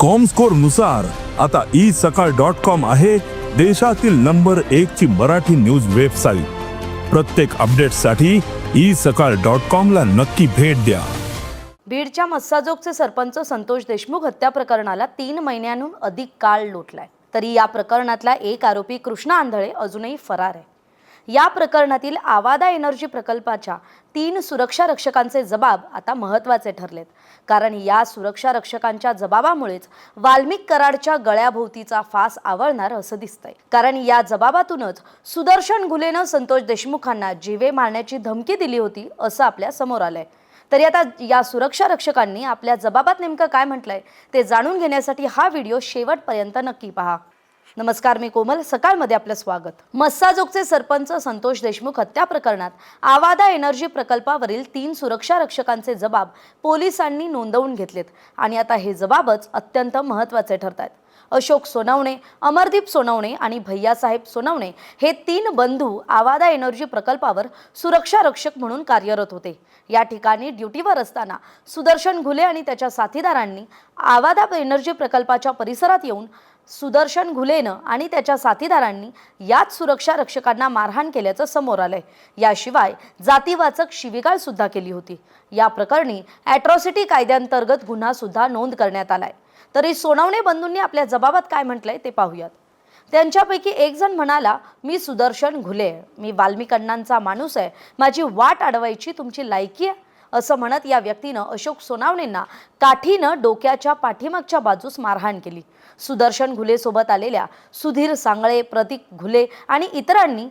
कॉमस्कोरनुसार आता ई सकाळ dot com आहे देशातील नंबर एक ची मराठी न्यूज वेबसाईट प्रत्येक अपडेटसाठी ई सकाळ डॉट कॉम ला नक्की भेट द्या. बीडच्या मस्साजोगचे सरपंच संतोष देशमुख हत्या प्रकरणाला तीन महिन्यांहून अधिक काळ लोटलाय. तरी या प्रकरणातला एक आरोपी कृष्णा आंधळे अजूनही फरार आहे. या प्रकरणातील आवादा एनर्जी प्रकल्पाच्या तीन सुरक्षा रक्षकांचे जबाब आता महत्त्वाचे ठरलेत. कारण या सुरक्षा रक्षकांच्या जबाबामुळेच वाल्मिक कराडच्या गळ्याभोवतीचा फास आवळणार असं दिसतंय. कारण या जबाबातूनच सुदर्शन घुलेनं संतोष देशमुखांना जीवे मारण्याची धमकी दिली होती असं आपल्यासमोर आलंय. तरी आता या सुरक्षा रक्षकांनी आपल्या जबाबात नेमकं काय म्हटलंय ते जाणून घेण्यासाठी हा व्हिडिओ शेवटपर्यंत नक्की पहा. नमस्कार मी कोमल. सकाळमध्ये आपलं स्वागत. मस्साजोगचे सरपंच संतोष देशमुख हत्या प्रकरणात आवादा एनर्जी प्रकल्पावरील तीन सुरक्षा रक्षकांचे जबाब पोलिसांनी नोंदवून घेतलेत. आणि आता हे जबाबच अत्यंत महत्त्वाचे ठरत आहेत अशोक सोनवणे अमरदीप सोनवणे आणि भैयासाहेब सोनवणे हे तीन बंधू आवादा एनर्जी प्रकल्पावर सुरक्षा रक्षक म्हणून कार्यरत होते. या ठिकाणी ड्युटीवर असताना सुदर्शन घुले आणि त्याच्या साथीदारांनी आवादा एनर्जी प्रकल्पाच्या परिसरात येऊन सुदर्शन घुलेनं आणि त्याच्या साथीदारांनी याच सुरक्षा रक्षकांना मारहाण केल्याचं समोर आलंय. याशिवाय जातीवाचक शिवीगाळ सुद्धा केली होती. या प्रकरणी अॅट्रॉसिटी कायद्यांतर्गत गुन्हा सुद्धा नोंद करण्यात आलाय. तरी सोनवणे बंधूंनी आपल्या जबाबात काय म्हटलंय ते पाहूयात. त्यांच्यापैकी एक जण म्हणाला मी सुदर्शन घुले मी वाल्मिक माणूस आहे. माझी वाट अडवायची तुमची लायकी आहे. असं म्हणत या व्यक्तीनं अशोक सोनावणेंना काठीनं डोक्याच्या पाठीमागच्या बाजूस मारहाण केली. सुदर्शन घुलेसोबत आलेल्या सुधीर सांगळे प्रतीक घुले आणि इतरांनी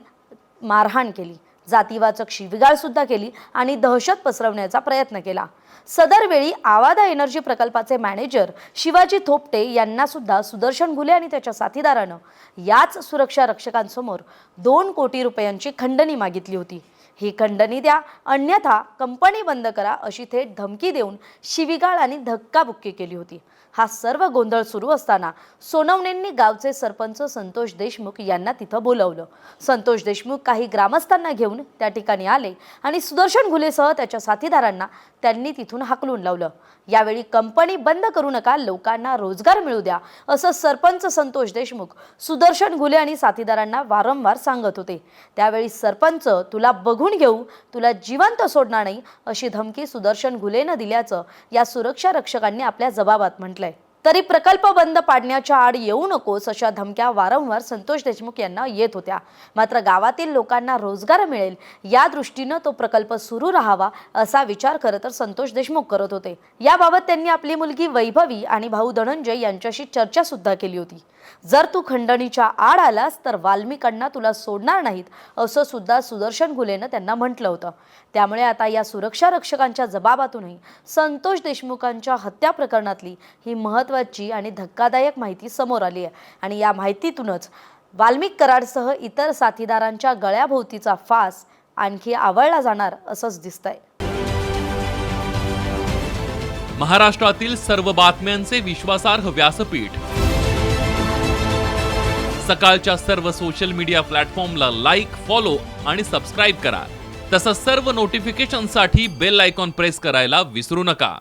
मारहाण केली. जातीवाचक शिवीगाळ सुद्धा केली आणि दहशत पसरवण्याचा प्रयत्न केला. सदर वेळी आवादा एनर्जी प्रकल्पाचे मॅनेजर शिवाजी थोपटे यांना सुद्धा सुदर्शन घुले आणि त्याच्या साथीदारानं याच सुरक्षा रक्षकांसमोर दोन कोटी रुपयांची खंडणी मागितली होती. ही खंडणी द्या अन्यथा कंपनी बंद करा अशी थेट धमकी देऊन शिवीगाळ आणि धक्काबुक्की केली होती. हा सर्व गोंधळ सुरू असताना सोनवणेंनी गावचे सरपंच संतोष देशमुख यांना तिथं बोलवलं. संतोष देशमुख काही ग्रामस्थांना घेऊन त्या ठिकाणी आले आणि सुदर्शन घुलेसह त्याच्या साथीदारांना त्यांनी तिथून हाकलून लावलं. यावेळी कंपनी बंद करू नका लोकांना रोजगार मिळू द्या असं सरपंच संतोष देशमुख सुदर्शन घुले आणि साथीदारांना वारंवार सांगत होते. त्यावेळी सरपंच तुला बघून घेऊ तुला जिवंत सोडणार नाही अशी धमकी सुदर्शन घुलेनं दिल्याचं या सुरक्षा रक्षकांनी आपल्या जबाबात म्हटलंय. तरी प्रकल्प बंद पाडण्याच्या आड येऊ नकोस अशा धमक्या वारंवार संतोष देशमुख यांना येत होत्या. मात्र गावातील लोकांना रोजगार मिळेल या दृष्टीनं तो प्रकल्प सुरू राहावा असा विचार खरं तर संतोष देशमुख करत होते. याबाबत त्यांनी आपली मुलगी वैभवी आणि भाऊ धनंजय यांच्याशी चर्चा सुद्धा केली होती. जर तू खंडणीच्या आड आलास तर वाल्मिकांना तुला सोडणार नाहीत असं सुद्धा सुदर्शन घुलेनं त्यांना म्हटलं होतं. त्यामुळे आता या सुरक्षा रक्षकांच्या जबाबातूनही संतोष देशमुखांच्या हत्या प्रकरणातली ही महत्त्वाची आणि धक्कादायक माहिती समोर आली आहे. आणि या माहितीतूनच वाल्मिक कराडसह इतर साथीदारांच्या गळ्याभोवतीचा फास आणखी आवळला जाणार असंच दिसतंय. महाराष्ट्रातील सर्व बातम्यांचे विश्वासार्ह व्यासपीठ. सकाळच्या सर्व सोशल मीडिया प्लॅटफॉर्मला लाईक फॉलो आणि सबस्क्राईब करा. तसंच सर्व नोटिफिकेशनसाठी बेल आयकॉन प्रेस करायला विसरू नका.